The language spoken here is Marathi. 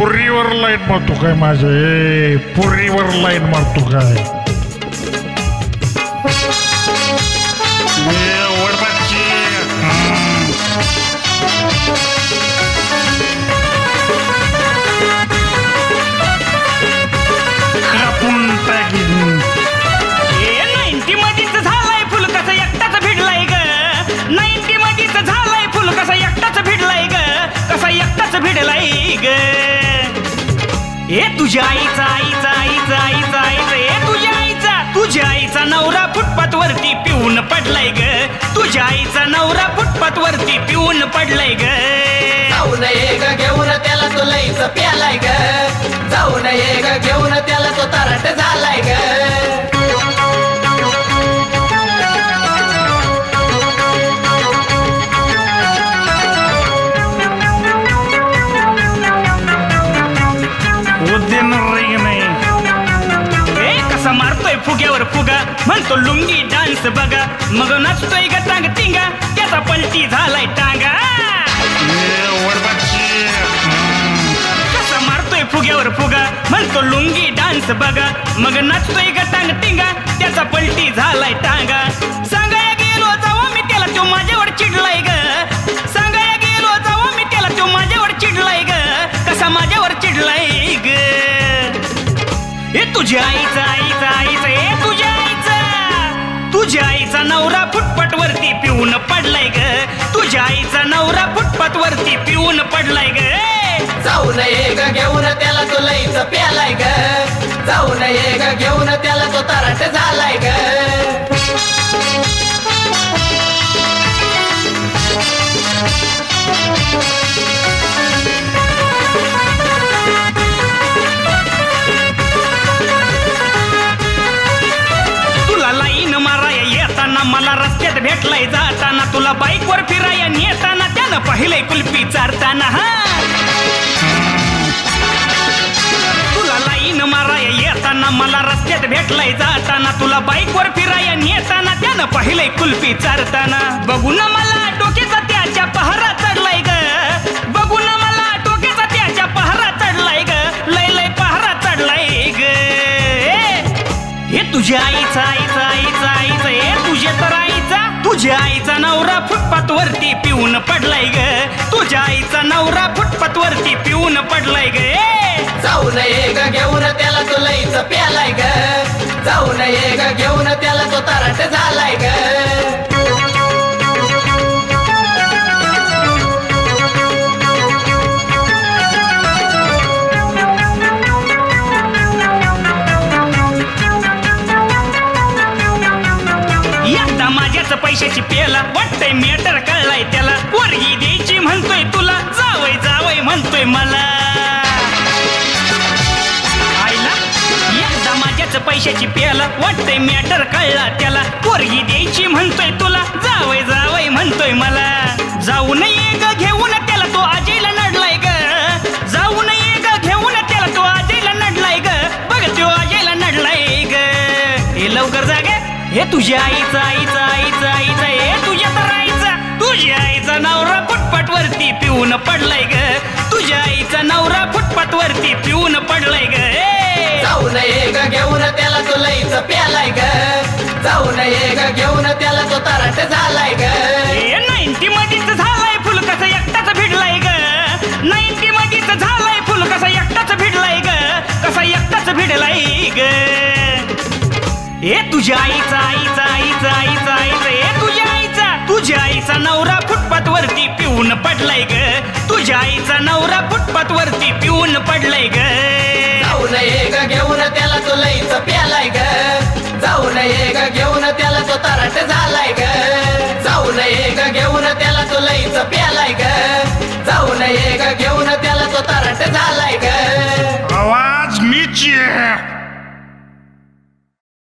पुरीवर लाईन मारतो काय माझे? पुरीवर लाईन मारतो काय? ए तुझ्या आईचा आईचा आईचा आईचा आईचा. ए तुझ्या आईचा तुझ्या आईचा नवरा फुटपाथ वरती पिऊन पडलाय ग. तुझ्या आईचा नवरा फुटपाथ वरती पिऊन पडलाय ग. जाऊ नये ग घेऊन त्याला तो लईच प्यालाय ग. जाऊ नये ग घेऊन त्याला तो तरट झालाय ग. फुग्यावर फुगा म्हणतो लुंगी डान्स बघा. मग नाचतोय ग टांग टिंगा त्याचा पलटी झालाय टांगा. कसा मारतोय फुग्यावर फुगा म्हणतो लुंगी डान्स बघा. मग नाचतोय ग टांग टिंगा त्याचा पलटी झालाय टांगा. सांगाया गेलो जावा मी त्याला तो माझ्यावर चिडलाय ग. सांगाया गेलो जावा मी त्याला तो माझ्यावर चिडलाय ग. कसा माझ्यावर चिडलाय ग. हे तुझी आईचा आई पिऊन पडलाय ग. तुझ्या आईचा नवरा फुटपाथ वरती पिऊन पडलाय ग. ए, जाऊ नये ग घेऊन त्याला तो लईच प्यालाय ग. जाऊ नये ग घेऊन त्याला तो तराट झालाय ग. भेटलाय जाताना तुला बाईकवर फिराया नेताना त्यानं पाहिलंय कुल्फी चारताना हा. तुला लाईन माराया येताना मला रस्त्यात भेटलाय जाताना तुला बाईकवर फिराया नेताना त्यानं पाहिलंय कुल्फी चारताना. बघू ना मला तुझ्या आईचा आईचा आईचा आईचा ए तुझ्या तर आईचा. तुझ्या आईचा नवरा फुटपाथ वरती पिऊन पडलाय ग. तुझ्या आईचा नवरा फुटपाथ वरती पिऊन पडलाय ग. ए, जाऊ नये ग घेऊन त्याला तो लईच प्यालाय ग. जाऊ नये ग घेऊन त्याला तो तराट झालाय ग. द्यायची प्याला. पेला वाटतंय मेटर कळलाय त्याला. पोरगी द्यायची म्हणतोय तुला. जावय जावय म्हणतोय मला. आईला एकदा माझ्याच पैशाची पेला वाटतंय मॅटर कळला त्याला. पोरगी द्यायची म्हणतोय तुला. जावय जावय म्हणतोय मला. जाऊ नये ग घेऊन त्याला तो आजीला नडलाय ग. जाऊ नये ग घेऊन त्याला तो आजीला नडलाय ग. बघ तो अजयला नडलाय ग. हे लवकर जागे हे तुझ्या आईचा आईचा आईचा आईचा हे तुझ्या तर आईचा तुझ्या आईचा नवरा फुटपाथ वरती पिऊन पडलाय ग. तुझ्या आईचा नवरा फुटपाथ वरती पिऊन पडलाय ग! जाऊ नये ग घेऊन त्याला तो लईच प्यालाय ग. जाऊ नये ग घेऊन त्याला तो तराट झालाय ग. नाईन्टी मधीच झालाय फुल कसं एकटाच भिडलाय ग. नाईन्टी मधीच झालाय फुल कसं एकटाच भिडलाय ग. कसा एकटाच भिडलाय ग. ए तुझ्या आईचा आईचा आईचा आईचा आईचा. ए तुझ्या आईचा. तुझ्या आईचा नवरा फुटपाथ वरती पिऊन पडलाय ग. तुझ्या आईचा नवरा फुटपाथ वरती पिऊन पडलाय ग. जाऊ नये ग घेऊन त्याला तो लईच प्यालाय ग. जाऊ नये ग घेऊन त्याला तो तरट झालाय ग. जाऊ नये ग घेऊन त्याला तो लईच प्यालाय ग.